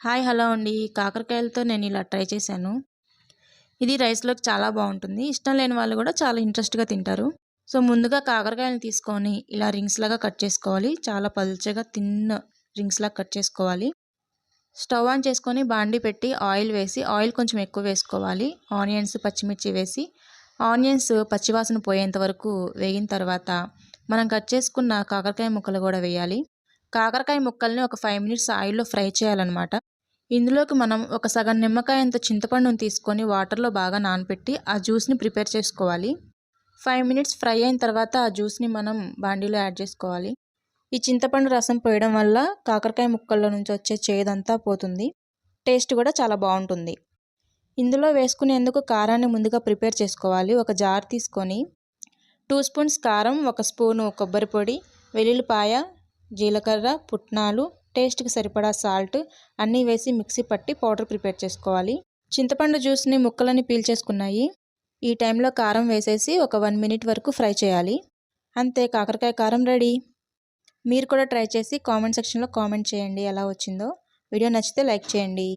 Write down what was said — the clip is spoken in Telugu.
హాయ్ హలో అండి. కాకరకాయలతో నేను ఇలా ట్రై చేశాను. ఇది రైస్లోకి చాలా బాగుంటుంది. ఇష్టం లేని వాళ్ళు కూడా చాలా ఇంట్రెస్ట్గా తింటారు. సో ముందుగా కాకరకాయలను తీసుకొని ఇలా రింగ్స్ లాగా కట్ చేసుకోవాలి. చాలా పలుచగా తిన్న రింగ్స్ లాగా కట్ చేసుకోవాలి. స్టవ్ ఆన్ చేసుకొని బాండి పెట్టి ఆయిల్ వేసి ఆయిల్ కొంచెం ఎక్కువ వేసుకోవాలి. ఆనియన్స్ పచ్చిమిర్చి వేసి ఆనియన్స్ పచ్చివాసన పోయేంత వరకు వేగిన తర్వాత మనం కట్ చేసుకున్న కాకరకాయ ముక్కలు కూడా వేయాలి. కాకరకాయ ముక్కల్ని ఒక ఫైవ్ మినిట్స్ ఆయిల్లో ఫ్రై చేయాలన్నమాట. ఇందులోకి మనం ఒక సగం నిమ్మకాయ అంత చింతపండుని తీసుకొని వాటర్లో బాగా నానపెట్టి ఆ జ్యూస్ని ప్రిపేర్ చేసుకోవాలి. ఫైవ్ మినిట్స్ ఫ్రై అయిన తర్వాత ఆ జ్యూస్ని మనం బాండీలో యాడ్ చేసుకోవాలి. ఈ చింతపండు రసం పోయడం వల్ల కాకరకాయ ముక్కల్లో నుంచి వచ్చే చేదంతా పోతుంది. టేస్ట్ కూడా చాలా బాగుంటుంది. ఇందులో వేసుకునేందుకు కారాన్ని ముందుగా ప్రిపేర్ చేసుకోవాలి. ఒక జార్ తీసుకొని టూ స్పూన్స్ కారం ఒక స్పూను కొబ్బరి పొడి వెల్లుల్లిపాయ జీలకర్ర పుట్నాలు టేస్ట్కి సరిపడా సాల్ట్ అన్నీ వేసి మిక్సీ పట్టి పౌడర్ ప్రిపేర్ చేసుకోవాలి. చింతపండు జ్యూస్ని ముక్కలని పీల్చేసుకున్నాయి ఈ టైంలో కారం వేసేసి ఒక వన్ మినిట్ వరకు ఫ్రై చేయాలి. అంతే కాకరకాయ కారం రెడీ. మీరు కూడా ట్రై చేసి కామెంట్ సెక్షన్లో కామెంట్ చేయండి ఎలా వచ్చిందో. వీడియో నచ్చితే లైక్ చేయండి.